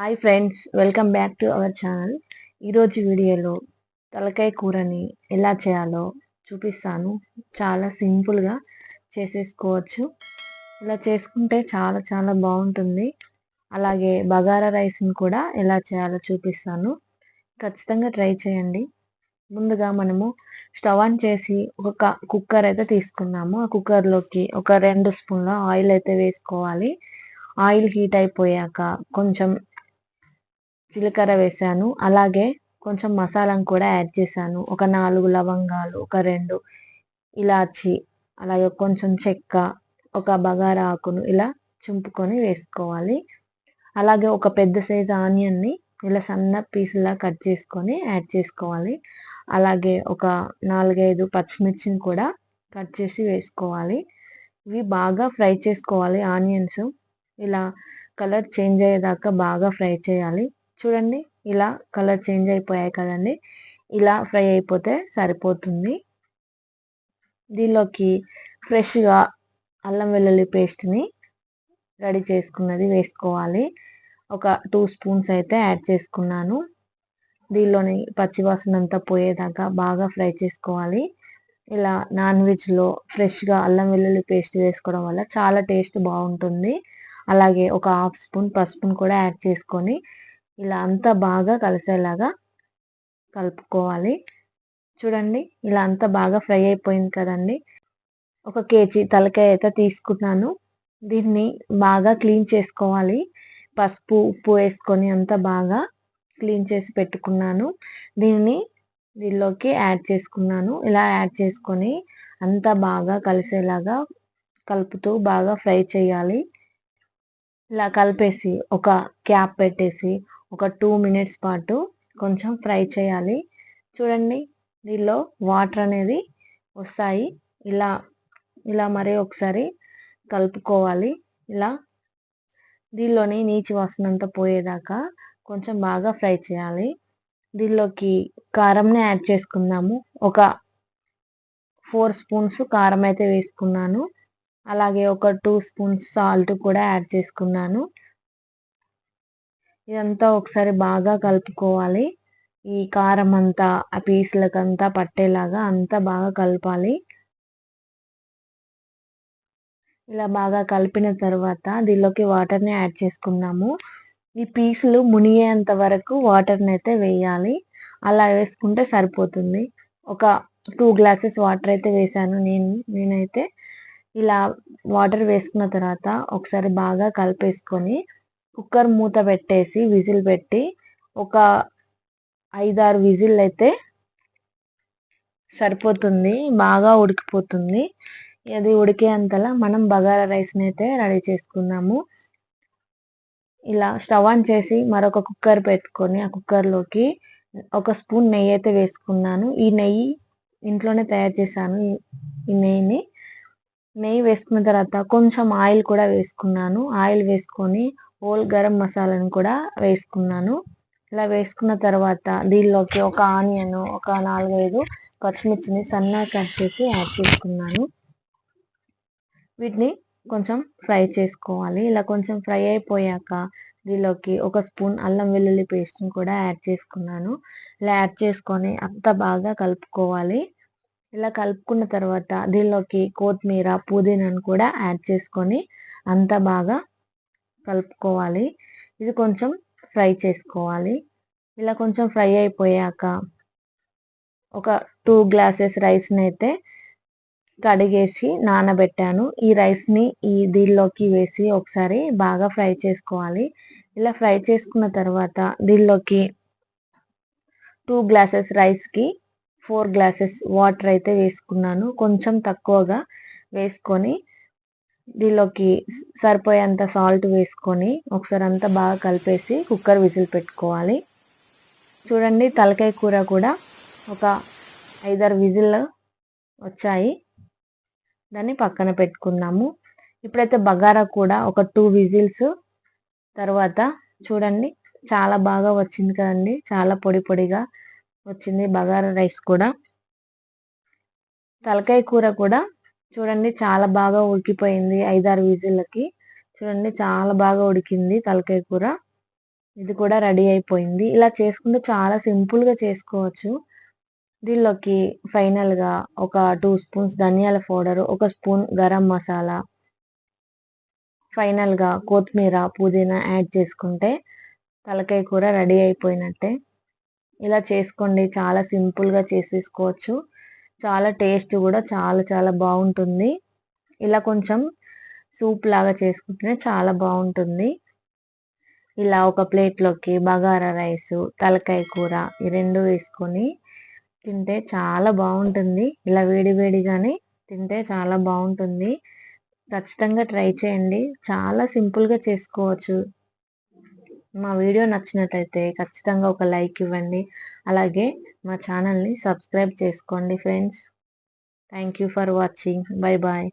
Hi friends welcome back to our channel ఈరోజు వీడియోలో తలకాయ కూరని ఎలా చేయాలో చూపిస్తాను. చాలా సింపుల్గా చేసేసుకోవచ్చు. ఇలా చేసుకుంటే చాలా చాలా బాగుంటుంది. అలాగే బగారా రైస్ని కూడా ఎలా చేయాలో చూపిస్తాను. ఖచ్చితంగా ట్రై చేయండి. ముందుగా మనము స్టవ్ ఆన్ చేసి ఒక కుక్కర్ అయితే తీసుకున్నాము. ఆ కుక్కర్లోకి ఒక రెండు స్పూన్ల ఆయిల్ అయితే వేసుకోవాలి. ఆయిల్ హీట్ అయిపోయాక కొంచెం జీలకర్ర వేసాను. అలాగే కొంచెం మసాలాను కూడా యాడ్ చేశాను. ఒక నాలుగు లవంగాలు ఒక రెండు ఇలాచి అలాగే కొంచెం చెక్క ఒక బగారా ఆకును ఇలా చుంపుకొని వేసుకోవాలి. అలాగే ఒక పెద్ద సైజు ఆనియన్ని ఇలా సన్న పీసులా కట్ చేసుకొని యాడ్ చేసుకోవాలి. అలాగే ఒక నాలుగైదు పచ్చిమిర్చిని కూడా కట్ చేసి వేసుకోవాలి. ఇవి బాగా ఫ్రై చేసుకోవాలి ఆనియన్స్. ఇలా కలర్ చేంజ్ అయ్యేదాకా బాగా ఫ్రై చేయాలి. చూడండి ఇలా కలర్ చేంజ్ అయిపోయాయి కదండి. ఇలా ఫ్రై అయిపోతే సరిపోతుంది. దీనిలోకి ఫ్రెష్గా అల్లం వెల్లుల్లి పేస్ట్ని రెడీ చేసుకున్నది వేసుకోవాలి. ఒక టూ స్పూన్స్ అయితే యాడ్ చేసుకున్నాను. దీనిలోని పచ్చివాసన అంతా పోయేదాకా బాగా ఫ్రై చేసుకోవాలి. ఇలా నాన్ వెజ్లో ఫ్రెష్గా అల్లం వెల్లుల్లి పేస్ట్ వేసుకోవడం వల్ల చాలా టేస్ట్ బాగుంటుంది. అలాగే ఒక హాఫ్ స్పూన్ పసుపును కూడా యాడ్ చేసుకొని ఇలా అంతా బాగా కలిసేలాగా కలుపుకోవాలి. చూడండి ఇలా అంతా బాగా ఫ్రై అయిపోయింది కదండి. ఒక కేజీ తలకాయ అయితే తీసుకున్నాను. దీన్ని బాగా క్లీన్ చేసుకోవాలి. పసుపు ఉప్పు వేసుకొని అంతా బాగా క్లీన్ చేసి పెట్టుకున్నాను. దీన్ని దీనిలోకి యాడ్ చేసుకున్నాను. ఇలా యాడ్ చేసుకొని అంతా బాగా కలిసేలాగా కలుపుతూ బాగా ఫ్రై చేయాలి. ఇలా కలిపేసి ఒక క్యాప్ పెట్టేసి ఒక టూ మినిట్స్ పాటు కొంచెం ఫ్రై చేయాలి. చూడండి దీనిలో వాటర్ అనేది వస్తాయి. ఇలా ఇలా మరీ ఒకసారి కలుపుకోవాలి. ఇలా దీనిలోని నీచి వాసనంతా పోయేదాకా కొంచెం బాగా ఫ్రై చేయాలి. దీనిలోకి కారంని యాడ్ చేసుకుందాము. ఒక ఫోర్ స్పూన్స్ కారం అయితే వేసుకున్నాను. అలాగే ఒక టూ స్పూన్స్ సాల్ట్ కూడా యాడ్ చేసుకున్నాను. ఇదంతా ఒకసారి బాగా కలుపుకోవాలి. ఈ కారం అంతా ఆ పీసులకంతా పట్టేలాగా అంతా బాగా కలపాలి. ఇలా బాగా కలిపిన తర్వాత దీనిలోకి వాటర్ని యాడ్ చేసుకున్నాము ఈ పీసులు మునిగేంత వరకు వాటర్ని అయితే వేయాలి. అలా వేసుకుంటే సరిపోతుంది. ఒక టూ గ్లాసెస్ వాటర్ అయితే వేసాను నేను. నేనైతే ఇలా వాటర్ వేసుకున్న తర్వాత ఒకసారి బాగా కలిపేసుకొని కుక్కర్ మూత పెట్టేసి విజిల్ పెట్టి ఒక ఐదారు విజిల్ అయితే సరిపోతుంది బాగా ఉడికిపోతుంది. అది ఉడికే అంతలా మనం బగారా రైస్ని అయితే రెడీ చేసుకుందాము ఇలా స్టవ్ ఆన్ చేసి మరొక కుక్కర్ పెట్టుకొని ఆ కుక్కర్లోకి ఒక స్పూన్ నెయ్యి అయితే వేసుకున్నాను. ఈ నెయ్యి ఇంట్లోనే తయారు చేశాను ఈ నెయ్యిని. నెయ్యి వేసుకున్న తర్వాత కొంచెం ఆయిల్ కూడా వేసుకున్నాను. ఆయిల్ వేసుకొని హోల్ గరం మసాలాను కూడా వేసుకున్నాను. ఇలా వేసుకున్న తర్వాత దీనిలోకి ఒక ఆనియన్ ఒక నాలుగైదు పచ్చిమిర్చిని సన్నగా కట్ చేసి యాడ్ చేసుకున్నాను. వీటిని కొంచెం ఫ్రై చేసుకోవాలి. ఇలా కొంచెం ఫ్రై అయిపోయాక దీనిలోకి ఒక స్పూన్ అల్లం వెల్లుల్లి పేస్ట్ని కూడా యాడ్ చేసుకున్నాను. ఇలా యాడ్ చేసుకొని అంత బాగా కలుపుకోవాలి. ఇలా కలుపుకున్న తర్వాత దీనిలోకి కొత్తిమీర పుదీనాను కూడా యాడ్ చేసుకొని అంత బాగా కలుపుకోవాలి. ఇది కొంచెం ఫ్రై చేసుకోవాలి. ఇలా కొంచెం ఫ్రై అయిపోయాక ఒక టూ గ్లాసెస్ రైస్ని అయితే కడిగేసి నానబెట్టాను. ఈ రైస్ని ఈ దీనిలోకి వేసి ఒకసారి బాగా ఫ్రై చేసుకోవాలి. ఇలా ఫ్రై చేసుకున్న తర్వాత దీనిలోకి టూ గ్లాసెస్ రైస్కి ఫోర్ గ్లాసెస్ వాటర్ అయితే వేసుకున్నాను. కొంచెం తక్కువగా వేసుకొని దీనిలోకి సరిపోయేంత సాల్ట్ వేసుకొని ఒకసారి అంతా బాగా కలిపేసి కుక్కర్ విజిల్ పెట్టుకోవాలి. చూడండి తలకాయ కూర కూడా ఒక ఐదారు విజిల్ వచ్చాయి. దాన్ని పక్కన పెట్టుకున్నాము ఇప్పుడైతే బగారా కూడా ఒక టూ విజిల్స్ తర్వాత చూడండి చాలా బాగా వచ్చింది కదండి. చాలా పొడి పొడిగా వచ్చింది బగారా రైస్ కూడా. తలకాయ కూర కూడా చూడండి చాలా బాగా ఉడికిపోయింది ఐదారు విజిల్లకి చూడండి చాలా బాగా ఉడికింది తలకాయ కూర. ఇది కూడా రెడీ అయిపోయింది. ఇలా చేసుకుంటే చాలా సింపుల్గా చేసుకోవచ్చు. దీనిలోకి ఫైనల్గా ఒక టూ స్పూన్స్ ధనియాల పౌడర్ ఒక స్పూన్ గరం మసాలా. ఫైనల్గా కొత్తిమీర పుదీనా యాడ్ చేసుకుంటే తలకాయ కూర రెడీ అయిపోయినట్టే. ఇలా చేసుకోండి చాలా సింపుల్గా చేసేసుకోవచ్చు. చాలా టేస్ట్ కూడా చాలా చాలా బాగుంటుంది. ఇలా కొంచెం సూప్ లాగా చేసుకుంటేనే చాలా బాగుంటుంది. ఇలా ఒక ప్లేట్లోకి బగారా రైస్ తలకాయ కూర ఈ రెండు వేసుకొని తింటే చాలా బాగుంటుంది. ఇలా వేడి వేడిగానే తింటే చాలా బాగుంటుంది. ఖచ్చితంగా ట్రై చేయండి. చాలా సింపుల్గా చేసుకోవచ్చు. మా వీడియో నచ్చినట్లయితే ఖచ్చితంగా ఒక లైక్ ఇవ్వండి. అలాగే మా ఛానల్ని సబ్స్క్రైబ్ చేసుకోండి friends. Thank you for watching bye bye